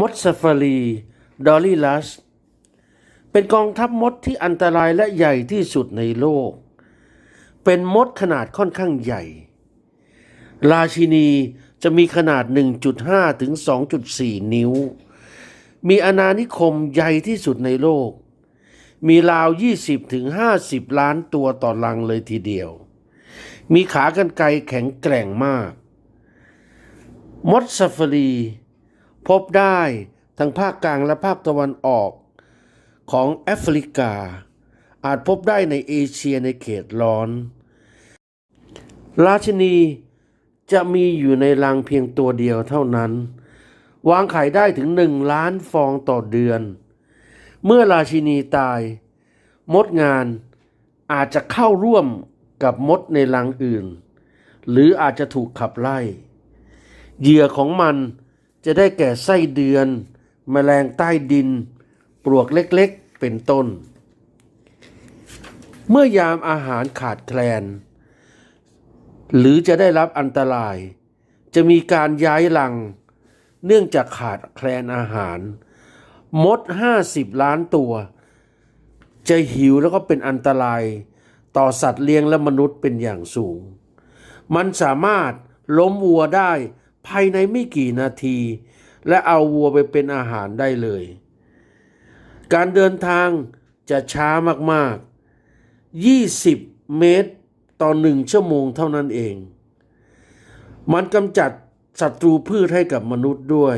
มดซาฟารี ดอลลี่ลัส เป็นกองทัพมดที่อันตรายและใหญ่ที่สุดในโลก เป็นมดขนาดค่อนข้างใหญ่ ราชินีจะมีขนาด 1.5 ถึง 2.4 นิ้ว มีอาณานิคมใหญ่ที่สุดในโลก มีราว 20 ถึง 50 ล้านตัวต่อลังเลยทีเดียว มีขากรรไกรแข็งแกร่งมาก มดซาฟารี พบได้ทั้งภาคกลางและภาคตะวันออกของแอฟริกา อาจพบได้ในเอเชียในเขตร้อน ราชินีจะมีอยู่ในรังเพียงตัวเดียวเท่านั้น วางไข่ได้ถึงหนึ่งล้านฟองต่อเดือน เมื่อราชินีตาย มดงานอาจจะเข้าร่วมกับมดในรังอื่น หรืออาจจะถูกขับไล่ เหยื่อของมัน จะได้แก่ไส้เดือนแมลงใต้ดิน ปลวกเล็กๆ เป็นต้น เมื่อยามอาหารขาดแคลน หรือจะได้รับอันตราย จะมีการย้ายรัง เนื่องจากขาดแคลนอาหาร มด 50 ล้านตัว จะหิวแล้วก็เป็นอันตราย ต่อสัตว์เลี้ยงและมนุษย์เป็นอย่างสูง มันสามารถล้มวัวได้ ภายในไม่กี่นาที และเอาวัวไปเป็นอาหารได้เลย การเดินทางจะช้ามากๆ 20 เมตรต่อหนึ่งชั่วโมงเท่านั้นเอง มันกำจัดศัตรูพืชให้กับมนุษย์ด้วย